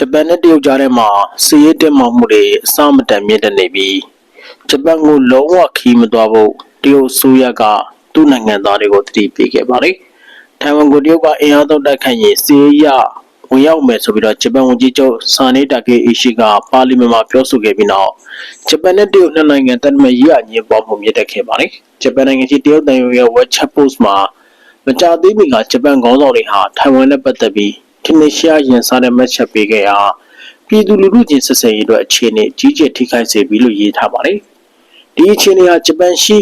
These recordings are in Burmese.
ဂျပန်နဲ့တရုတ်ကြားထဲမှာစီးရဲတက်မှမှုတွေအစမတန်မြင့်တက်နေပြီးဂျပန်ကိုလုံးဝခီးမသွားဖို့တရုတ်ဆိုရကသူ့နိုင်ငံသားတွေကိုတတိပေးခဲ့ပါတယ်။ထိုင်ဝမ်ကိုတရုတ်ကအင်အားသုံးတိုက်ခိုက်ရင်စီးရဲရဝင်ရောက်မယ်ဆိုပြီးတော့ဂျပန်ဝန်ကြီးချုပ်ဆာနေတာကေအီရှိကပါလီမန်မှာပြောဆိုခဲ့ပြီးနောက်ဂျပန်နဲ့တရုတ်နှစ်နိုင်ငံတန်တမာရေးအငြင်းပွားမှုမြင့်တက်ခဲ့ပါတယ်။ဂျပန်နိုင်ငံကြီးတရုတ်တန်ယုံရဲ့ WeChat Post မှာမကြာသေးမီကဂျပန်ခေါင်းဆောင်တွေဟာထိုင်ဝမ်နဲ့ပတ်သက်ပြီး ထင်ရှားရင်စားတဲ့မှတ်ချက်ပေးခဲ့ရာပြည်သူလူထုချင်းဆက်ဆံရေးအတွက်အခြေအနေကြီးကျယ်ထိခိုက်စေပြီလို့ရေးထားပါတယ်။ဒီအခြေအနေဟာဂျပန်ရှိ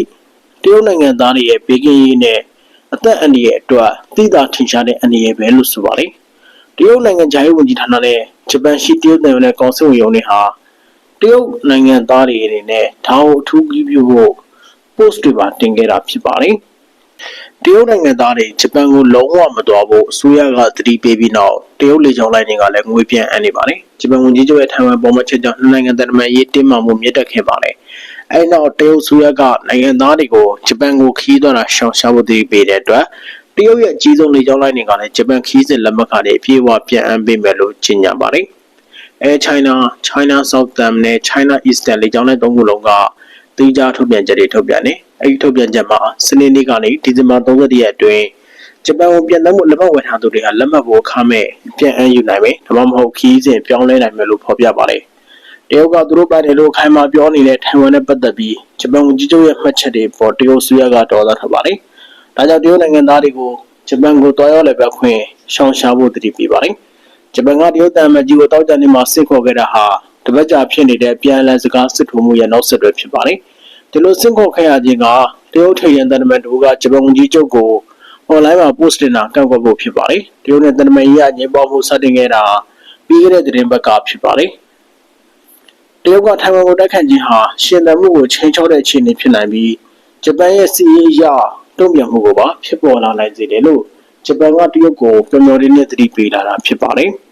တရုတ်နိုင်ငံသားတွေရဲ့ဘေးကင်းရေးနဲ့အသက်အန္တရာယ်အတွက်သိသာထင်ရှားတဲ့အန္တရာယ်ပဲလို့ဆိုပါတယ်။တရုတ်နိုင်ငံဂျာရေးဝန်ကြီးဌာနနဲ့ဂျပန်ရှိတရုတ်နိုင်ငံနဲ့ကောင်စစ်ဝင်ရုံးတွေဟာတရုတ်နိုင်ငံသားတွေအနေနဲ့ဒါကိုအထူးပြုပြုဖို့ post တွေပါတင်ခဲ့တာဖြစ်ပါတယ်။ တရုတ်နိုင်ငံသားတွေဂျပန်ကိုလုံးဝမတော်ဘူးအစိုးရကသတိပေးပြီးနောက်တရုတ်လေကြောင်းလိုင်းတွေကလည်းငွေပြန်အပ်နေပါတယ်။ဂျပန်ဝန်ကြီးချုပ်ရဲ့ထိုင်ဝမ်ပေါ်မှာချက်ကြောင့်နှစ်နိုင်ငံတန်တမာရေးတင်းမာမှုမြင့်တက်ခဲ့ပါတယ်။အဲဒီနောက်တရုတ်အစိုးရကနိုင်ငံသားတွေကိုဂျပန်ကိုခီးသွွာတာရှောင်ရှားဖို့သတိပေးတဲ့အတွက်တရုတ်ရဲ့အကြီးဆုံးလေကြောင်းလိုင်းတွေကလည်းဂျပန်ခီးစဉ်လက်မှတ်ခါတွေအပြည့်အဝပြန်အပ်ပေးမယ်လို့ကြေညာပါတယ်။ Air China, China Southern နဲ့ China Eastern လေကြောင်းလိုင်းသုံးခုလုံးက တိကျထုတ်ပြန်ချက်တွေထုတ်ပြန်တယ်။အဲဒီထုတ်ပြန်ချက်မှာစနေနေ့ကနေဒီဇင်ဘာ31ရက်အတွင်းဂျပန်ကိုပြန်သမှုလက်မှတ်ဝယ်ထားသူတွေကလက်မှတ်ကိုအခမဲ့ပြန်အမ်းယူနိုင်မယ်။ဒါမှမဟုတ်ခီးစဉ်ပြောင်းလဲနိုင်မယ်လို့ဖော်ပြပါတယ်။တရုတ်ကသူတို့ပိုင်တယ်လို့ခိုင်မာပြောနေတဲ့ထိုင်ဝမ်နဲ့ပတ်သက်ပြီးဂျပန်ဝန်ကြီးချုပ်ရဲ့မှတ်ချက်တွေပေါ်တရုတ်ဆွေးရကတော်သားထားပါတယ်။ဒါကြောင့်တရုတ်နိုင်ငံသားတွေကိုဂျပန်ကိုတွားရောက်လည်းပဲခွင့်ရှောင်ရှားဖို့တတိပေးပါတယ်။ဂျပန်ကတရုတ်တန်မကြီးကိုတောက်ကြနေမှာစစ်ခေါ်ခဲ့တာဟာ တပတ်ကြာဖြစ်နေတဲ့ပြန်လည်စကားစစ်ထိုးမှုရဲ့နောက်ဆက်တွဲဖြစ်ပါတယ်။ဒီလိုစစ်ခေါ်ခဲ့ရခြင်းကတရုတ်ထိပ်ရန်တန်တမန်တို့ကဂျပန်ဝန်ကြီးချုပ်ကို online မှာ post တင်တာကန့်ကွက်ဖို့ဖြစ်ပါတယ်။တရုတ်နဲ့တန်တမန်ရေးအငြင်းပွားမှုစတင်ခဲ့တာပြီးခဲ့တဲ့သတင်းပတ်ကဖြစ်ပါတယ်။တရုတ်ကထိုင်ဝမ်ကိုတိုက်ခတ်ခြင်းဟာရှင်သန်မှုကိုချိန်ချောက်တဲ့အခြေအနေဖြစ်နိုင်ပြီးဂျပန်ရဲ့စီးရေးအရတုံ့ပြန်မှုကိုပါဖြစ်ပေါ်လာနိုင်စေတယ်လို့ဂျပန်ကတရုတ်ကိုပြော်မျော်ရင်းနဲ့သတိပေးလာတာဖြစ်ပါတယ်။